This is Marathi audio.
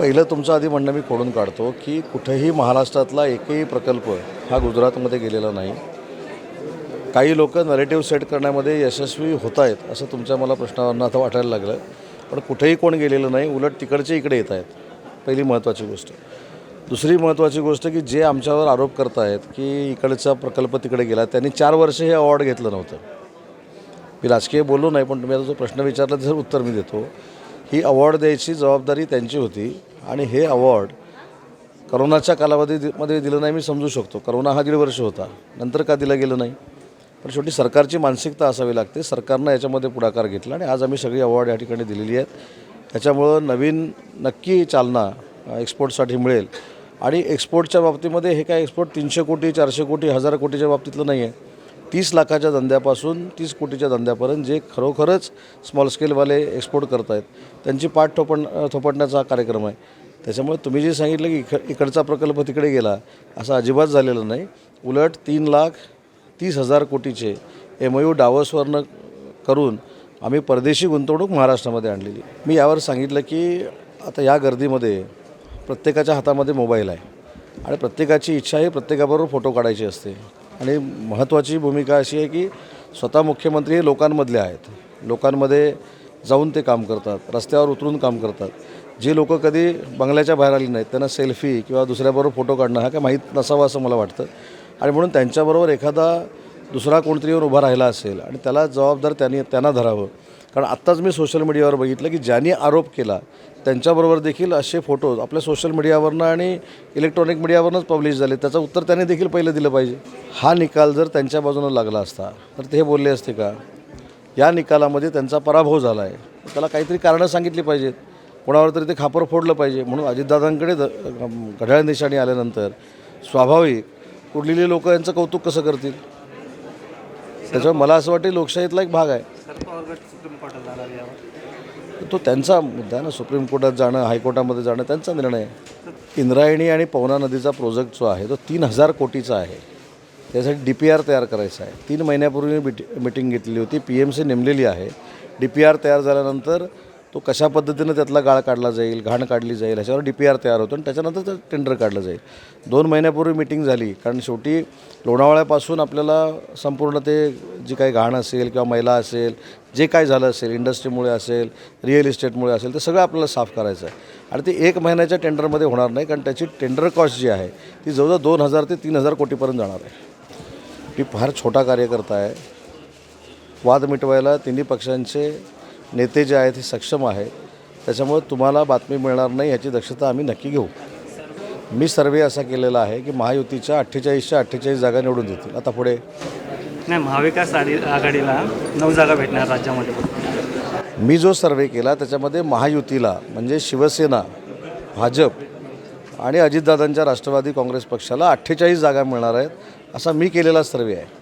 पहिलं तुमचं आधी म्हणणं मी खोडून काढतो की कुठेही महाराष्ट्रातला एकही प्रकल्प हा गुजरातमध्ये गेलेला नाही. काही लोक नरेटिव्ह सेट करण्यामध्ये यशस्वी होत आहेत असं तुमच्या मला प्रश्नावरनं आता वाटायला लागलं. पण कुठेही कोण गेलेलं नाही उलट तिकडचे इकडे येत आहेत पहिली महत्त्वाची गोष्ट. दुसरी महत्त्वाची गोष्ट की जे आमच्यावर आरोप करत आहेत की इकडचा प्रकल्प तिकडे गेला त्यांनी चार वर्ष हे अवॉर्ड घेतलं नव्हतं. मी राजकीय बोललो नाही पण तुम्ही आता जो प्रश्न विचारला त्याचं उत्तर मी देतो. ही अवॉर्ड द्यायची जबाबदारी त्यांची होती. आणि हे अवॉर्ड करोनाच्या कालावधीमध्ये दिलं नाही मी समजू शकतो. करोना हा दीड वर्ष होता. नंतर का दिलं गेलं नाही? पण शेवटी सरकारची मानसिकता असावी लागते. सरकारनं याच्यामध्ये पुढाकार घेतला आणि आज आम्ही सगळी अवॉर्ड या ठिकाणी दिलेली आहेत. त्याच्यामुळं नवीन नक्की चालना एक्सपोर्टसाठी मिळेल. आणि एक्सपोर्टच्या बाबतीमध्ये हे काय एक्सपोर्ट तीनशे कोटी चारशे कोटी हजार कोटीच्या बाबतीतलं नाही आहे तीस लाखाच्या धंद्यापासून तीस कोटीच्या धंद्यापर्यंत जे खरोखरच स्मॉल स्केलवाले एक्सपोर्ट करत आहेत त्यांची पाठ थोपण थोपटण्याचा हा कार्यक्रम आहे. त्याच्यामुळे तुम्ही जे सांगितलं की इक इकडचा प्रकल्प तिकडे गेला असं अजिबात झालेलं नाही. उलट तीन लाख तीस हजार कोटीचे एम यू डावसवरनं करून आम्ही परदेशी गुंतवणूक महाराष्ट्रामध्ये आणलेली. मी यावर सांगितलं की आता या गर्दीमध्ये प्रत्येकाच्या हातामध्ये मोबाईल आहे आणि प्रत्येकाची इच्छा ही प्रत्येकाबरोबर फोटो काढायची असते. आणि महत्त्वाची भूमिका अशी आहे की स्वतः मुख्यमंत्री हे लोकांमधले आहेत. लोकांमध्ये जाऊन ते काम करतात रस्त्यावर उतरून काम करतात. जे लोक कधी बंगल्याच्या बाहेर आली नाहीत त्यांना सेल्फी किंवा दुसऱ्याबरोबर फोटो काढणं हा काय माहीत नसावा असं मला वाटतं. आणि म्हणून त्यांच्याबरोबर एखादा दुसरा कोणतरी येऊन उभा राहिला असेल आणि त्याला जबाबदार त्यांनी त्यांना धरावं. कारण आत्ताच मी सोशल मीडियावर बघितलं की ज्यांनी आरोप केला त्यांच्याबरोबर देखील असे फोटोज आपल्या सोशल मीडियावरनं आणि इलेक्ट्रॉनिक मीडियावरनंच पब्लिश झाले. त्याचं उत्तर त्यांनी देखील पहिलं दिलं पाहिजे. हा निकाल जर त्यांच्या बाजूनं लागला असता तर ते हे बोलले असते का? या निकालामध्ये त्यांचा पराभव झाला आहे त्याला काहीतरी कारणं सांगितली पाहिजेत. कोणावर तरी ते खापर फोडलं पाहिजे. म्हणून अजितदादांकडे द घड्याळ निशाणी आल्यानंतर स्वाभाविक कुठलेली लोक यांचं कौतुक कसं करतील? त्याच्यामुळे मला असं वाटतं लोकशाहीतला एक भाग आहे. तो त्यांचा मुद्दा आहे ना. सुप्रीम कोर्टात जाणं हायकोर्टामध्ये जाणं त्यांचा निर्णय आहे. इंद्रायणी आणि पवना नदीचा प्रोजेक्ट जो आहे तो तीन हजार कोटीचा आहे. त्यासाठी डी पी आर तयार करायचा आहे. तीन महिन्यापूर्वी मी मिटिंग घेतलेली होती. पी एम सी नेमलेली आहे. डी पी आर तयार झाल्यानंतर तो कशा पद्धतीनं त्यातला गाळ काढला जाईल घाण काढली जाईल ह्याच्यावर डी पी आर तयार होतो आणि त्याच्यानंतर टेंडर काढलं जाईल. दोन महिन्यापूर्वी मिटिंग झाली कारण शेवटी लोणावळ्यापासून आपल्याला संपूर्ण ते जी काही घाण असेल किंवा मैला असेल जे काय झालं असेल इंडस्ट्रीमुळे असेल रिअल इस्टेटमुळे असेल ते सगळं आपल्याला साफ करायचं आहे. आणि ते एक महिन्याच्या टेंडरमध्ये होणार नाही कारण त्याची टेंडर कॉस्ट जी आहे ती जवळजवळ दोन हजार ते तीन हजार कोटीपर्यंत जाणार आहे. मी फार छोटा कार्यकर्ता आहे. वाद मिटवायला तिन्ही पक्षांचे नेते जे आहेत हे सक्षम आहेत. त्याच्यामुळे तुम्हाला बातमी मिळणार नाही याची दक्षता आम्ही नक्की घेऊ. मी सर्वे असा केलेला आहे की महायुतीच्या अठ्ठेचाळीसच्या अठ्ठेचाळीस जागा निवडून देतील. आता पुढे? नाही महाविकास आघाडी आघाडीला नऊ जागा भेटणार राज्यामध्ये. मी जो सर्वे केला त्याच्यामध्ये महायुतीला म्हणजे शिवसेना भाजप आणि अजितदादांच्या राष्ट्रवादी काँग्रेस पक्षाला अठ्ठेचाळीस जागा मिळणार आहेत असा मी केलेला सर्वे आहे.